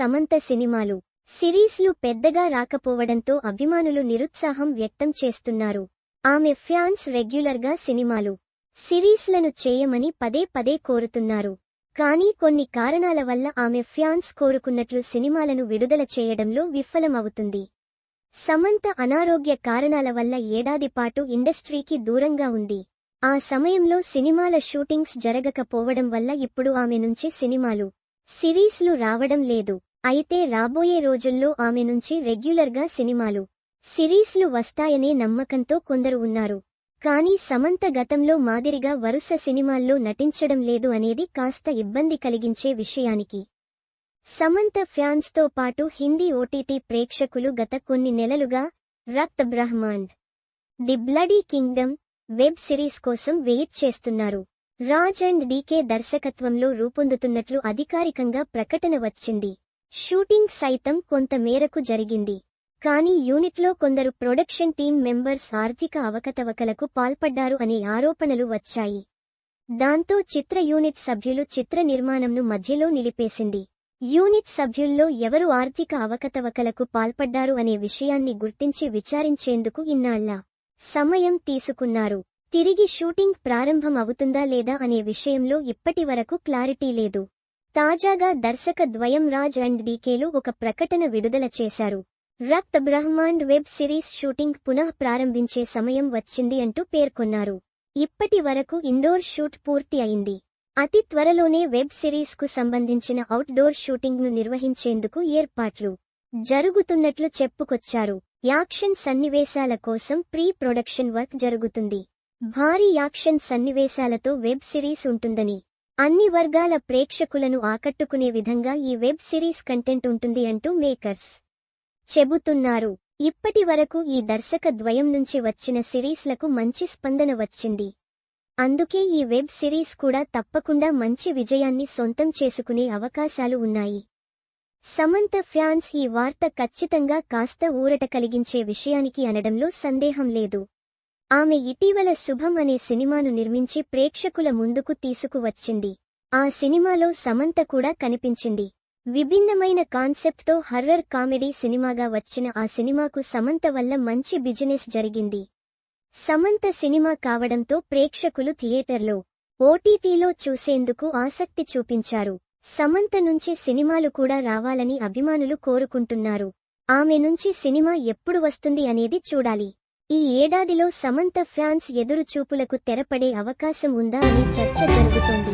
సమంత సినిమాలు. సిరీస్లు పెద్దగా రాకపోవడంతో అభిమానులు నిరుత్సాహం వ్యక్తం చేస్తున్నారు. ఆమె ఫ్యాన్స్ రెగ్యులర్గా సినిమాలు సిరీస్లను చేయమని పదే పదే కోరుతున్నారు. కానీ కొన్ని కారణాల వల్ల ఆమె ఫ్యాన్స్ కోరుకున్నట్లు సినిమాలను విడుదల చేయడంలో విఫలమవుతుంది. సమంత అనారోగ్య కారణాల వల్ల ఏడాదిపాటు ఇండస్ట్రీకి దూరంగా ఉంది. ఆ సమయంలో సినిమాల షూటింగ్స్ జరగకపోవడం వల్ల ఇప్పుడు ఆమె నుంచి సినిమాలు సిరీస్లు రావడం లేదు. అయితే రాబోయే రోజుల్లో ఆమె నుంచి రెగ్యులర్గా సినిమాలు సిరీస్లు వస్తాయనే నమ్మకంతో కొందరు ఉన్నారు. కానీ సమంత గతంలో మాదిరిగా వరుస సినిమాల్లో నటించడం లేదు అనేది కాస్త ఇబ్బంది కలిగించే విషయానికి. సమంత ఫ్యాన్స్తో పాటు హిందీ ఓటీటీ ప్రేక్షకులు గత కొన్ని నెలలుగా Rakt Brahmand the bloody kingdom web series కోసం వెయిట్ చేస్తున్నారు. రాజ్ అండ్ డీకే దర్శకత్వంలో రూపొందుతున్నట్లు అధికారికంగా ప్రకటన వచ్చింది. షూటింగ్ సైతం కొంత మేరకు జరిగింది. కానీ యూనిట్లో కొందరు ప్రొడక్షన్ టీం మెంబర్స్ ఆర్థిక అవకతవకలకు పాల్పడ్డారు అనే ఆరోపణలు వచ్చాయి. దాంతో చిత్ర యూనిట్ సభ్యులు చిత్ర నిర్మాణంను మధ్యలో నిలిపేసింది. యూనిట్ సభ్యుల్లో ఎవరు ఆర్థిక అవకతవకలకు పాల్పడ్డారు అనే విషయాన్ని గుర్తించి విచారించేందుకు ఇన్నాళ్ళ సమయం తీసుకున్నారు. తిరిగి షూటింగ్ ప్రారంభం అవుతుందా లేదా అనే విషయంలో ఇప్పటివరకు క్లారిటీ లేదు. తాజాగా దర్శక ద్వయం రాజ్ అండ్ డీకేలు ఒక ప్రకటన విడుదల చేశారు. Rakt Brahmand web series shooting పునః ప్రారంభించే సమయం వచ్చింది అంటూ పేర్కొన్నారు. ఇప్పటి వరకు ఇండోర్ షూట్ పూర్తి అయింది. అతి త్వరలోనే వెబ్ సిరీస్కు సంబంధించిన అవుట్డోర్ షూటింగ్ను నిర్వహించేందుకు ఏర్పాట్లు జరుగుతున్నట్లు చెప్పుకొచ్చారు. యాక్షన్ సన్నివేశాల కోసం ప్రీ ప్రొడక్షన్ వర్క్ జరుగుతుంది. భారీ యాక్షన్ సన్నివేశాలతో వెబ్ సిరీస్ ఉంటుందని అన్ని వర్గాల ప్రేక్షకులను ఆకట్టుకునే విధంగా ఈ వెబ్ సిరీస్ కంటెంట్ ఉంటుంది అంటూ మేకర్స్ చెబుతున్నారు. ఇప్పటి వరకు ఈ దర్శక ద్వయం నుంచి వచ్చిన సిరీస్లకు మంచి స్పందన వచ్చింది. అందుకే ఈ వెబ్ సిరీస్ కూడా తప్పకుండా మంచి విజయాన్ని సొంతం చేసుకునే అవకాశాలు ఉన్నాయి. సమంత ఫ్యాన్స్ ఈ వార్త ఖచ్చితంగా కాస్త ఊరట కలిగించే విషయానికి అనడంలో సందేహం లేదు. ఆమె ఇటీవల శుభం అనే సినిమాను నిర్మించి ప్రేక్షకుల ముందుకు తీసుకువచ్చింది. ఆ సినిమాలో సమంత కూడా కనిపించింది. విభిన్నమైన కాన్సెప్ట్తో హర్రర్ కామెడీ సినిమాగా వచ్చిన ఆ సినిమాకు సమంత వల్ల మంచి బిజినెస్ జరిగింది. సమంత సినిమా కావడంతో ప్రేక్షకులు థియేటర్లో ఓటీటీలో చూసేందుకు ఆసక్తి చూపించారు. సమంత నుంచి సినిమాలు కూడా రావాలని అభిమానులు కోరుకుంటున్నారు. ఆమె నుంచి సినిమా ఎప్పుడు వస్తుంది అనేది చూడాలి. ఈ ఏడాదిలో సమంత ఫ్యాన్స్ ఎదురుచూపులకు తెరపడే అవకాశం ఉందా అని చర్చ జరుగుతోంది.